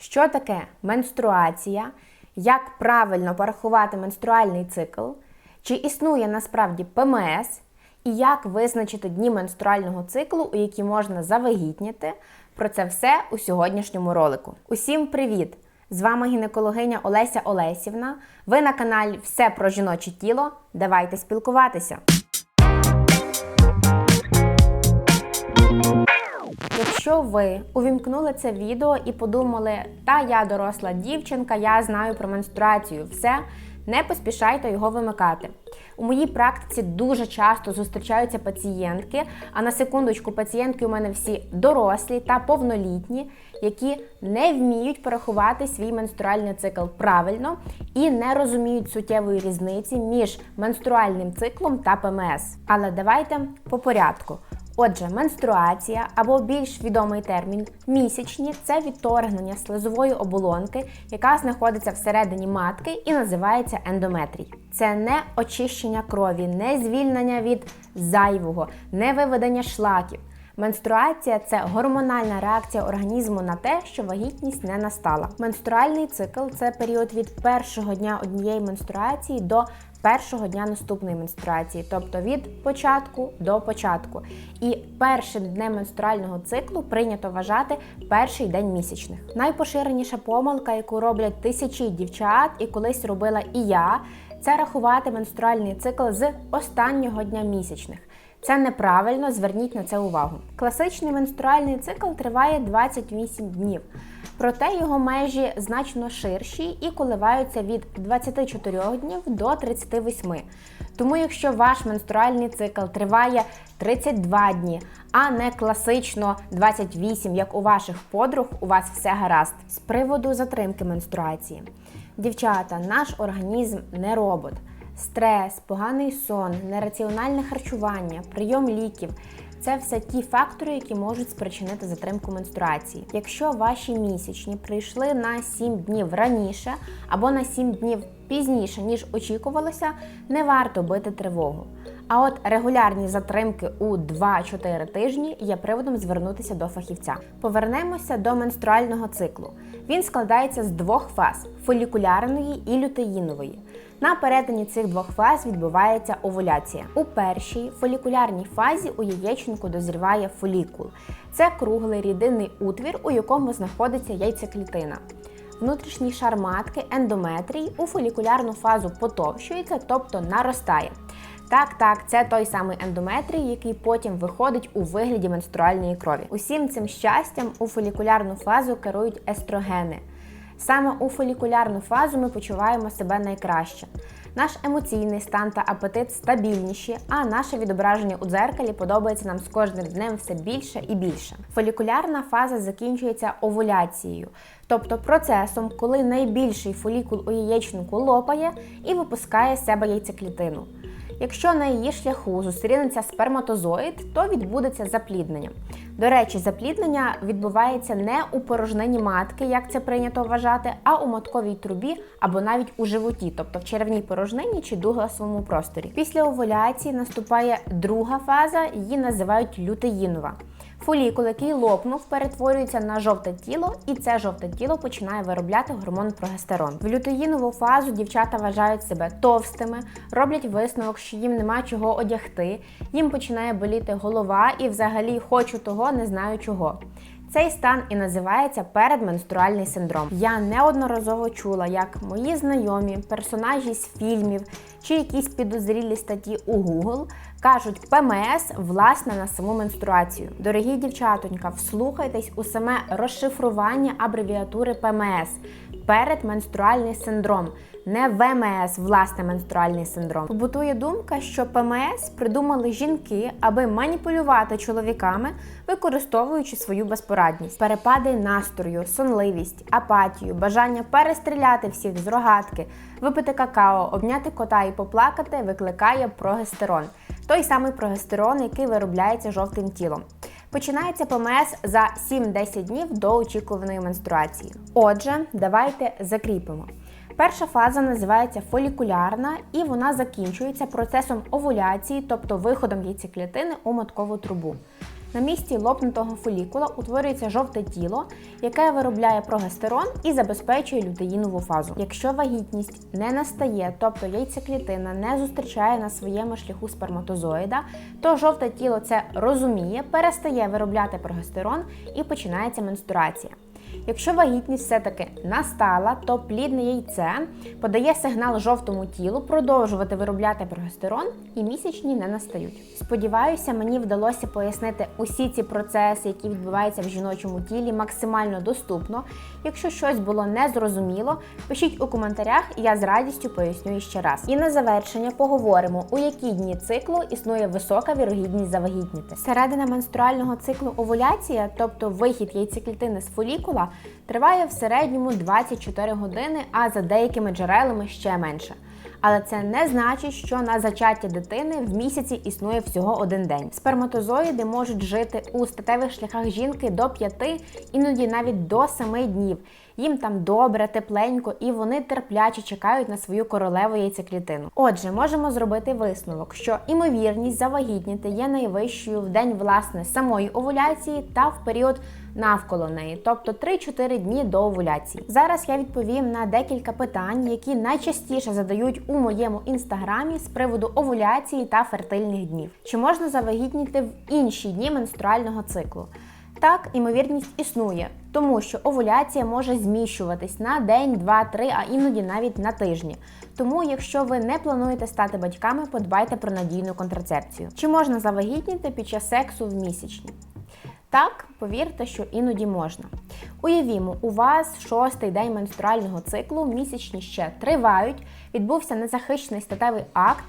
що таке менструація, як правильно порахувати менструальний цикл, чи існує насправді ПМС, і як визначити дні менструального циклу, у які можна завагітніти. Про це все у сьогоднішньому ролику. Усім привіт! З вами гінекологиня Олеся Олесівна. Ви на каналі Все про жіноче тіло. Давайте спілкуватися. Якщо ви увімкнули це відео і подумали, та я доросла дівчинка, я знаю про менструацію, все, не поспішайте його вимикати. У моїй практиці дуже часто зустрічаються пацієнтки, а на секундочку, пацієнтки у мене всі дорослі та повнолітні, які не вміють порахувати свій менструальний цикл правильно і не розуміють суттєвої різниці між менструальним циклом та ПМС. Але давайте по порядку. Отже, менструація або більш відомий термін місячні це відторгнення слизової оболонки, яка знаходиться всередині матки і називається ендометрій. Це не очищення крові, не звільнення від зайвого, не виведення шлаків. Менструація це гормональна реакція організму на те, що вагітність не настала. Менструальний цикл це період від першого дня однієї менструації до першого дня наступної менструації, тобто від початку до початку. І першим днем менструального циклу прийнято вважати перший день місячних. Найпоширеніша помилка, яку роблять тисячі дівчат, і колись робила і я, це рахувати менструальний цикл з останнього дня місячних. Це неправильно, зверніть на це увагу. Класичний менструальний цикл триває 28 днів, проте його межі значно ширші і коливаються від 24 днів до 38. Тому, якщо ваш менструальний цикл триває 32 дні, а не класично 28, як у ваших подруг, у вас все гаразд. З приводу затримки менструації. Дівчата, наш організм не робот. Стрес, поганий сон, нераціональне харчування, прийом ліків це все ті фактори, які можуть спричинити затримку менструації. Якщо ваші місячні прийшли на 7 днів раніше або на 7 днів пізніше, ніж очікувалося, не варто бити тривогу. А от регулярні затримки у 2-4 тижні є приводом звернутися до фахівця. Повернемося до менструального циклу. Він складається з двох фаз фолікулярної і лютеїнової. На перетині цих двох фаз відбувається овуляція. У першій фолікулярній фазі у яєчнику дозріває фолікул. Це круглий рідинний утвір, у якому знаходиться яйцеклітина. Внутрішній шар матки, ендометрій, у фолікулярну фазу потовщується, тобто наростає. Так, так, це той самий ендометрій, який потім виходить у вигляді менструальної крові. Усім цим щастям у фолікулярну фазу керують естрогени. Саме у фолікулярну фазу ми почуваємо себе найкраще. Наш емоційний стан та апетит стабільніші, а наше відображення у дзеркалі подобається нам з кожним днем все більше і більше. Фолікулярна фаза закінчується овуляцією, тобто процесом, коли найбільший фолікул у яєчнику лопає і випускає з себе яйцеклітину. Якщо на її шляху зустрінеться сперматозоїд, то відбудеться запліднення. До речі, запліднення відбувається не у порожнині матки, як це прийнято вважати, а у матковій трубі або навіть у животі, тобто в черевній порожнині чи дугласовому просторі. Після овуляції наступає друга фаза, її називають лютеїнова. Фолікул, який лопнув, перетворюється на жовте тіло, і це жовте тіло починає виробляти гормон прогестерон. В лютеїнову фазу дівчата вважають себе товстими, роблять висновок, що їм нема чого одягти, їм починає боліти голова і взагалі хочу того, не знаю чого. Цей стан і називається передменструальний синдром. Я неодноразово чула, як мої знайомі, персонажі з фільмів чи якісь підозрілі статті у Google кажуть ПМС власне на саму менструацію. Дорогі дівчатонька, вслухайтесь у саме розшифрування абревіатури ПМС передменструальний синдром. Не ВМС, власне менструальний синдром. Побутує думка, що ПМС придумали жінки, аби маніпулювати чоловіками, використовуючи свою безпорадність. Перепади настрою, сонливість, апатію, бажання перестріляти всіх з рогатки, випити какао, обняти кота і поплакати викликає прогестерон. Той самий прогестерон, який виробляється жовтим тілом. Починається ПМС за 7-10 днів до очікуваної менструації. Отже, давайте закріпимо. Перша фаза називається фолікулярна і вона закінчується процесом овуляції, тобто виходом яйцеклітини у маткову трубу. На місці лопнутого фолікула утворюється жовте тіло, яке виробляє прогестерон і забезпечує лютеїнову фазу. Якщо вагітність не настає, тобто яйцеклітина не зустрічає на своєму шляху сперматозоїда, то жовте тіло це розуміє, перестає виробляти прогестерон і починається менструація. Якщо вагітність все-таки настала, то плідне яйце подає сигнал жовтому тілу продовжувати виробляти прогестерон і місячні не настають. Сподіваюся, мені вдалося пояснити усі ці процеси, які відбуваються в жіночому тілі, максимально доступно. Якщо щось було незрозуміло, пишіть у коментарях, я з радістю поясню ще раз. І на завершення поговоримо, у які дні циклу існує висока вірогідність завагітніти. Середина менструального циклу овуляція, тобто вихід яйцеклітини з фолікула, триває в середньому 24 години, а за деякими джерелами ще менше. Але це не значить, що на зачаття дитини в місяці існує всього один день. Сперматозоїди можуть жити у статевих шляхах жінки до 5, іноді навіть до 7 днів. Їм там добре, тепленько, і вони терпляче чекають на свою королеву яйцеклітину. Отже, можемо зробити висновок, що імовірність завагітніти є найвищою в день власне самої овуляції та в період навколо неї, тобто 3-4 дні до овуляції. Зараз я відповім на декілька питань, які найчастіше задають у моєму інстаграмі з приводу овуляції та фертильних днів. Чи можна завагітніти в інші дні менструального циклу? Так, імовірність існує, тому що овуляція може зміщуватись на день, два, три, а іноді навіть на тижні. Тому, якщо ви не плануєте стати батьками, подбайте про надійну контрацепцію. Чи можна завагітніти під час сексу в місячні? Так, повірте, що іноді можна. Уявімо, у вас шостий день менструального циклу, місячні ще тривають, відбувся незахищений статевий акт,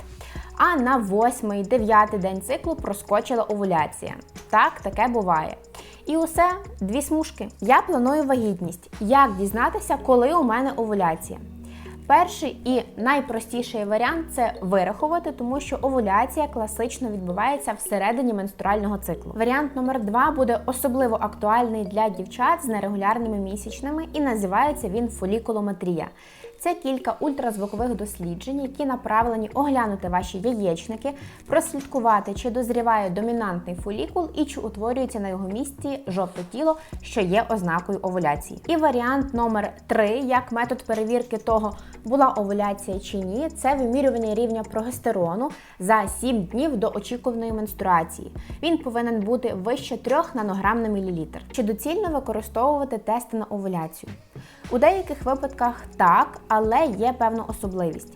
а на восьмий, дев'ятий день циклу проскочила овуляція. Так, таке буває. І усе дві смужки. Я планую вагітність. Як дізнатися, коли у мене овуляція? Перший і найпростіший варіант це вирахувати, тому що овуляція класично відбувається всередині менструального циклу. Варіант номер два буде особливо актуальний для дівчат з нерегулярними місячними і називається він фолікулометрія. Це кілька ультразвукових досліджень, які направлені оглянути ваші яєчники, прослідкувати, чи дозріває домінантний фолікул і чи утворюється на його місці жовте тіло, що є ознакою овуляції. І варіант номер 3 як метод перевірки того, була овуляція чи ні, це вимірювання рівня прогестерону за 7 днів до очікуваної менструації. Він повинен бути вище 3 нанограм на мілілітр. Чи доцільно використовувати тести на овуляцію? У деяких випадках так, але є певна особливість.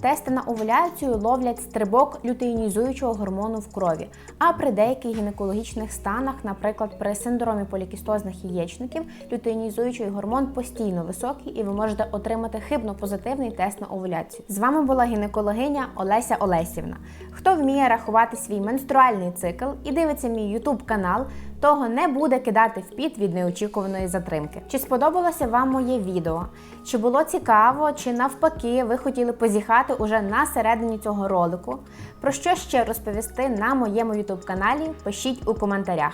Тести на овуляцію ловлять стрибок лютеїнізуючого гормону в крові, а при деяких гінекологічних станах, наприклад, при синдромі полікістозних яєчників, лютеїнізуючий гормон постійно високий, і ви можете отримати хибно позитивний тест на овуляцію. З вами була гінекологиня Олеся Олесівна. Хто вміє рахувати свій менструальний цикл і дивиться мій YouTube канал, того не буде кидати в піт від неочікуваної затримки. Чи сподобалося вам моє відео? Чи було цікаво, чи навпаки ви хотіли позіхати уже на середині цього ролику? Про що ще розповісти на моєму YouTube каналі? Пишіть у коментарях.